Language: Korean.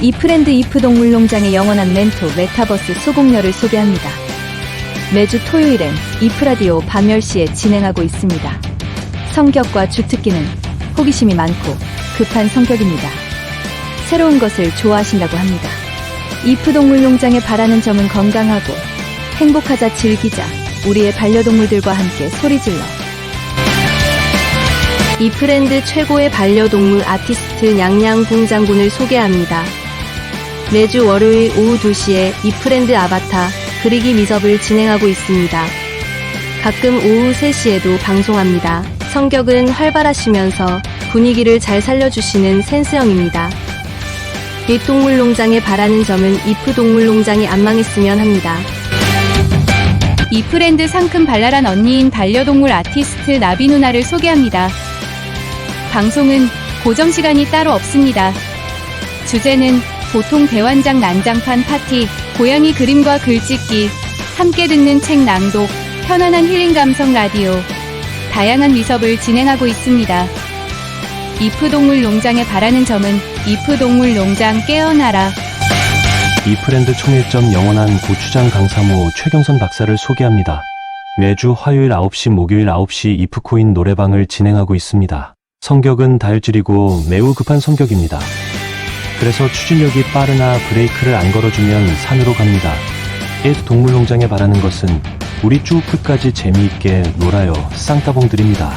이프랜드 이프 동물농장의 영원한 멘토 메타버스 소공녀를 소개합니다. 매주 토요일엔 이프라디오 밤 10시에 진행하고 있습니다. 성격과 주특기는 호기심이 많고 급한 성격입니다. 새로운 것을 좋아하신다고 합니다. 이프 동물농장에 바라는 점은 건강하고 행복하자 즐기자 우리의 반려동물들과 함께 소리질러 이프랜드 최고의 반려동물 아티스트 냥냥 붕장군을 소개합니다. 매주 월요일 오후 2시에 이프랜드 아바타 그리기 미섭을 진행하고 있습니다. 가끔 오후 3시에도 방송합니다. 성격은 활발하시면서 분위기를 잘 살려주시는 센스형입니다. 윗동물농장에 바라는 점은 이프동물농장이 안 망했으면 합니다. 이프랜드 상큼 발랄한 언니인 반려동물 아티스트 나비 누나를 소개합니다. 방송은 고정 시간이 따로 없습니다. 주제는 보통 대환장 난장판 파티, 고양이 그림과 글짓기, 함께 듣는 책 낭독, 편안한 힐링 감성 라디오, 다양한 미섭을 진행하고 있습니다. 이프동물 농장에 바라는 점은 이프동물 농장 깨어나라. 이프랜드 총일점 영원한 고추장 강사모 최경선 박사를 소개합니다. 매주 화요일 9시 목요일 9시 이프코인 노래방을 진행하고 있습니다. 성격은 다혈질이고 매우 급한 성격입니다. 그래서 추진력이 빠르나 브레이크를 안 걸어주면 산으로 갑니다. 1 동물농장에 바라는 것은 우리 쭉 끝까지 재미있게 놀아요 쌍따봉 드립니다.